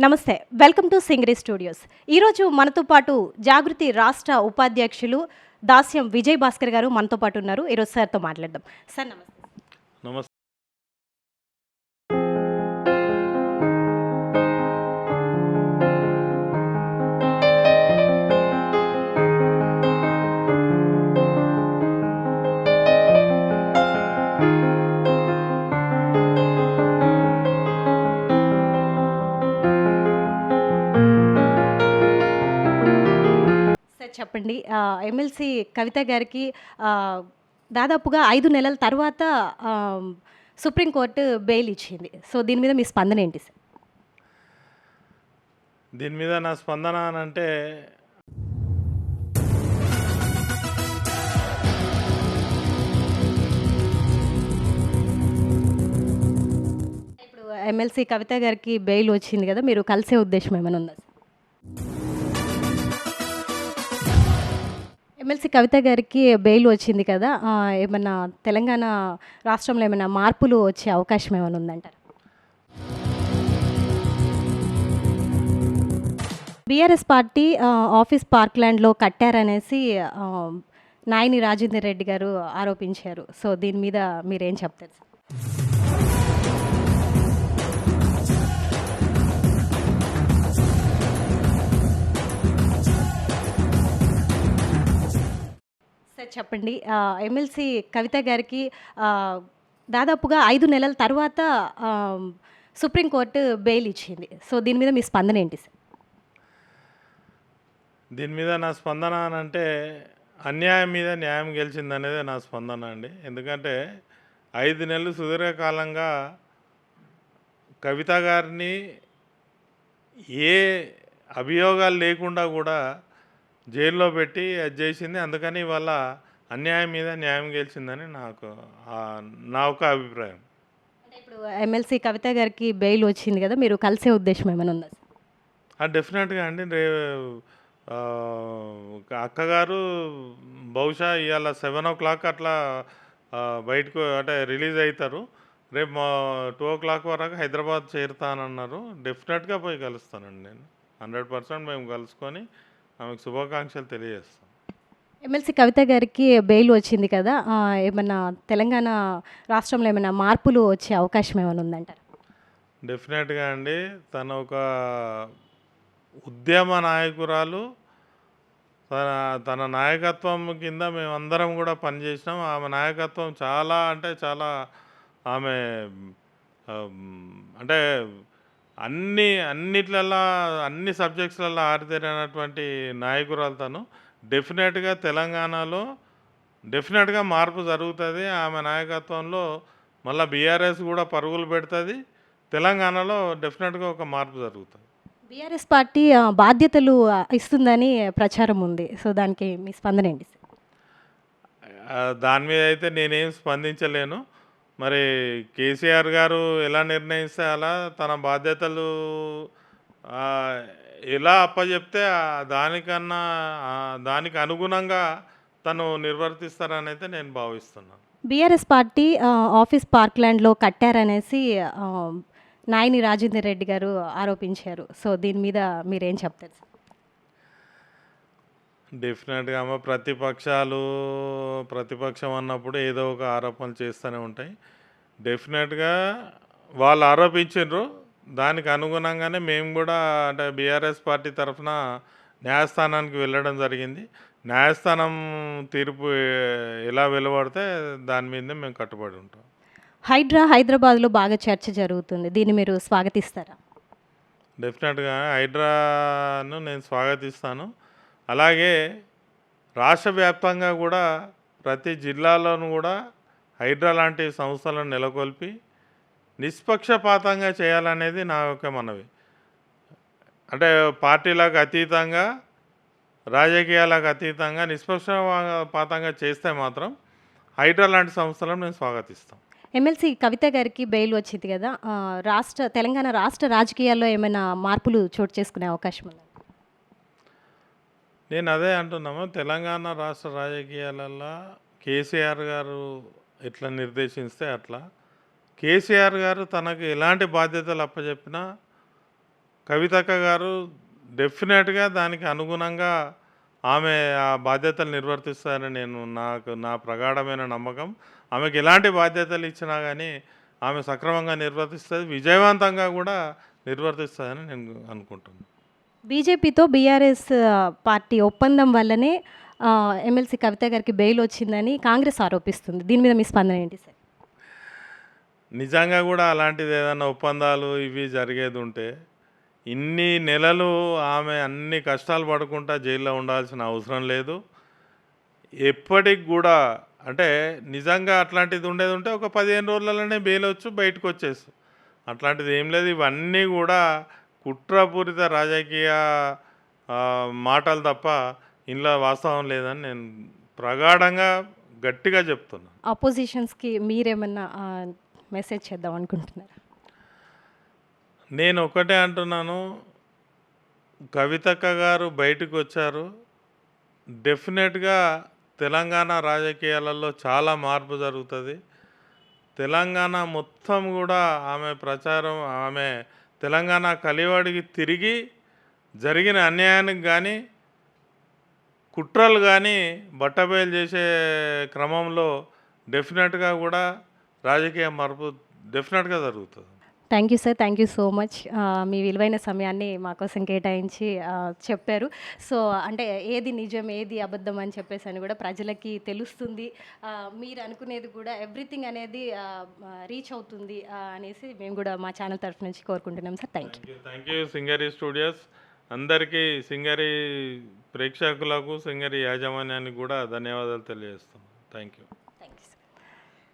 నమస్తే welcome to Singari studios. ఈరోజు మనతో పాటు జాగృతి రాష్ట్ర ఉపాధ్యక్షులు దాస్యం విజయ్ భాస్కర్ గారు మనతో పాటు ఉన్నారు. ఈరోజు సార్తో మాట్లాడదాం. సార్ నమస్తే. నమస్తే. సార్ చెప్పండి. ఎమ్మెల్సీ కవిత గారికి దాదాపుగా ఐదు నెలల తర్వాత సుప్రీంకోర్టు బెయిల్ ఇచ్చింది. సో దీని మీద మీ స్పందన ఏంటి సార్? దీని మీద నా స్పందన అంటే ఇప్పుడు ఎమ్మెల్సీ కవిత గారికి బెయిల్ వచ్చింది కదా మీరు కలిసే ఉద్దేశం ఏమైనా ఉందా ఎమ్మెల్సీ కవిత గారికి బెయిల్ వచ్చింది కదా ఏమన్నా తెలంగాణ రాష్ట్రంలో ఏమైనా మార్పులు వచ్చే అవకాశం ఏమైనా ఉందంటారు? బీఆర్ఎస్ పార్టీ ఆఫీస్ పార్క్ ల్యాండ్లో కట్టారనేసి నాయని రాజేందర్ రెడ్డి గారు ఆరోపించారు. సో దీని మీద మీరేం చెప్తారు? సార్ చెప్పండి. ఆ, ఎమ్మెల్సీ కవిత గారికి దాదాపుగా ఐదు నెలల తర్వాత సుప్రీంకోర్టు బెయిల్ ఇచ్చింది. సో దీని మీద మీ స్పందన ఏంటి సార్? దీని మీద నా స్పందన అని అంటే అన్యాయం మీద న్యాయం గెలిచిందనేదే నా స్పందన అండి. ఎందుకంటే ఐదు నెలలు సుదీర్ఘకాలంగా కవిత గారిని ఏ అభియోగాలు లేకుండా కూడా జైల్లో పెట్టి అది చేసింది. అందుకని ఇవాళ అన్యాయం మీద న్యాయం గెలిచిందని నాకు నా ఒక అభిప్రాయం. అంటే ఇప్పుడు ఎమ్మెల్సీ కవిత గారికి బెయిల్ వచ్చింది కదా మీరు కలిసే ఉద్దేశం ఏమైనా ఉందా? డెఫినెట్గా అండి. రే అక్కగారు బహుశా ఇవాళ సెవెన్ ఓ క్లాక్ అట్లా బయటకు అంటే రిలీజ్ అవుతారు. రేపు మా టూ ఓ క్లాక్ వరకు హైదరాబాద్ చేరుతానన్నారు. డెఫినెట్గా పోయి కలుస్తానండి నేను. హండ్రెడ్ పర్సెంట్ మేము కలుసుకొని ఆమెకు శుభాకాంక్షలు తెలియజేస్తాం. ఎమ్మెల్సీ కవిత గారికి బెయిల్ వచ్చింది కదా ఏమన్నా తెలంగాణ రాష్ట్రంలో ఏమైనా మార్పులు వచ్చే అవకాశం ఏమైనా ఉందంటారు? డెఫినెట్గా అండి తన ఒక ఉద్యమ నాయకురాలు. తన తన నాయకత్వం కింద మేమందరం కూడా పనిచేసినాం. ఆమె నాయకత్వం చాలా అంటే చాలా ఆమ్, అంటే అన్ని అన్నిట్లల్లో అన్ని సబ్జెక్ట్స్లలో ఆరితేరినటువంటి నాయకురాలు తను డెఫినెట్గా తెలంగాణలో డెఫినెట్గా మార్పు జరుగుతుంది. ఆమె నాయకత్వంలో మళ్ళీ బీఆర్ఎస్ కూడా పరుగులు పెడుతుంది. తెలంగాణలో డెఫినెట్గా ఒక మార్పు జరుగుతుంది. బీఆర్ఎస్ పార్టీ బాధ్యతలు ఇస్తుందని ప్రచారం ఉంది. సో దానికి మీ స్పందన ఏంటి దాని మీద అయితే నేనేం స్పందించలేను. మరి కేసీఆర్ గారు ఎలా నిర్ణయిస్తే అలా తన బాధ్యతలు ఎలా అప్పచెప్తే దానికన్నా దానికి అనుగుణంగా తను నిర్వర్తిస్తారని అయితే నేను భావిస్తున్నాను. బీఆర్ఎస్ పార్టీ ఆఫీస్ పార్క్ ల్యాండ్లో కట్టారనేసి నాయని రాజేందర్ రెడ్డి గారు ఆరోపించారు. సో దీని మీద మీరేం చెప్తారు? సార్ డెఫినెట్గా అమ్మ ప్రతిపక్షాలు ప్రతిపక్షం అన్నప్పుడు ఏదో ఒక ఆరోపణలు చేస్తూనే ఉంటాయి. డెఫినెట్గా వాళ్ళు ఆరోపించారు దానికి అనుగుణంగానే మేము కూడా అంటే బీఆర్ఎస్ పార్టీ తరఫున న్యాయస్థానానికి వెళ్ళడం జరిగింది. న్యాయస్థానం తీర్పు ఎలా వెలువడితే దాని మీదే మేము కట్టుబడి ఉంటాం. హైడ్రా హైదరాబాద్లో బాగా చర్చ జరుగుతుంది. దీన్ని మీరు స్వాగతిస్తారా? డెఫినెట్గా హైడ్రాను నేను స్వాగతిస్తాను. అలాగే రాష్ట్ర వ్యాప్తంగా కూడా ప్రతి జిల్లాలోనూ కూడా హైడ్రా లాంటి సంస్థలను నెలకొల్పి నిష్పక్షపాతంగా చేయాలనేది నా యొక్క మనవి. అంటే పార్టీలకు అతీతంగా రాజకీయాలకు అతీతంగా నిష్పక్షపాతంగా చేస్తే మాత్రం హైడ్రా లాంటి సంస్థలను నేను స్వాగతిస్తాం. ఎమ్మెల్సీ కవిత గారికి బెయిల్ వచ్చింది కదా. రాష్ట్ర తెలంగాణ రాష్ట్ర రాజకీయాల్లో ఏమైనా మార్పులు చోటు చేసుకునే అవకాశం ఉందా? నేను అదే అంటున్నాము. తెలంగాణ రాష్ట్ర రాజకీయాలల్లో కేసీఆర్ గారు ఎట్లా నిర్దేశిస్తే అట్లా. కేసీఆర్ గారు తనకు ఎలాంటి బాధ్యతలు అప్పచెప్పినా కవితక్క గారు డెఫినెట్గా దానికి అనుగుణంగా ఆమె ఆ బాధ్యతలు నిర్వర్తిస్తారని నేను నాకు నా ప్రగాఢమైన నమ్మకం. ఆమెకు ఎలాంటి బాధ్యతలు ఇచ్చినా కానీ ఆమె సక్రమంగా నిర్వర్తిస్తుంది విజయవంతంగా కూడా నిర్వర్తిస్తుందని నేను అనుకుంటున్నాను. బీజేపీతో బీఆర్ఎస్ పార్టీ ఒప్పందం వల్లనే ఎమ్మెల్సీ కవిత గారికి బెయిల్ వచ్చిందని కాంగ్రెస్ ఆరోపిస్తుంది. దీని మీద మీ స్పందన ఏంటి సార్? నిజంగా కూడా అలాంటిది ఏదైనా ఒప్పందాలు ఇవి జరిగేది ఉంటే ఇన్ని నెలలు ఆమె అన్ని కష్టాలు పడుకుంటా జైల్లో ఉండాల్సిన అవసరం లేదు. ఎప్పటికి కూడా అంటే నిజంగా అట్లాంటిది ఉండేది ఉంటే ఒక పదిహేను రోజులలోనే బెయిల్ వచ్చు బయటకు వచ్చేసి. అట్లాంటిది ఏం లేదు ఇవన్నీ కూడా కుట్రపూరిత రాజకీయ మాటలు తప్ప ఇందులో వాస్తవం లేదని నేను ప్రగాఢంగా గట్టిగా చెప్తున్నాను అపోజిషన్స్కి మీరేమన్నా మెసేజ్ చేద్దాం అనుకుంటున్నారా? నేను ఒకటే అంటున్నాను. కవితక్క గారు బయటకు వచ్చారు డెఫినెట్గా తెలంగాణ రాజకీయాలలో చాలా మార్పు జరుగుతుంది. తెలంగాణ మొత్తం కూడా ఆమె ప్రచారం ఆమె తెలంగాణ కలివాడికి తిరిగి జరిగిన అన్యాయానికి కానీ కుట్రలు కానీ బట్టబయలు చేసే క్రమంలో డెఫినెట్గా కూడా రాజకీయ మార్పు డెఫినెట్గా జరుగుతుంది. Thank you sir. Thank you so much. మీ విలువైన సమయాన్ని మాకోసం కేటాయించి చెప్పారు. సో అంటే ఏది నిజం ఏది అబద్ధం అని చెప్పేసి అని కూడా ప్రజలకి తెలుస్తుంది. మీరు అనుకునేది కూడా ఎవ్రీథింగ్ అనేది రీచ్ అవుతుంది అనేసి మేము కూడా మా ఛానల్ తరఫు నుంచి కోరుకుంటున్నాం sir. Thank you. Thank you Singari studios. అందరికీ సింగరి ప్రేక్షకులకు సింగరి యాజమాన్యానికి కూడా ధన్యవాదాలు తెలియజేస్తాం థ్యాంక్ యూ.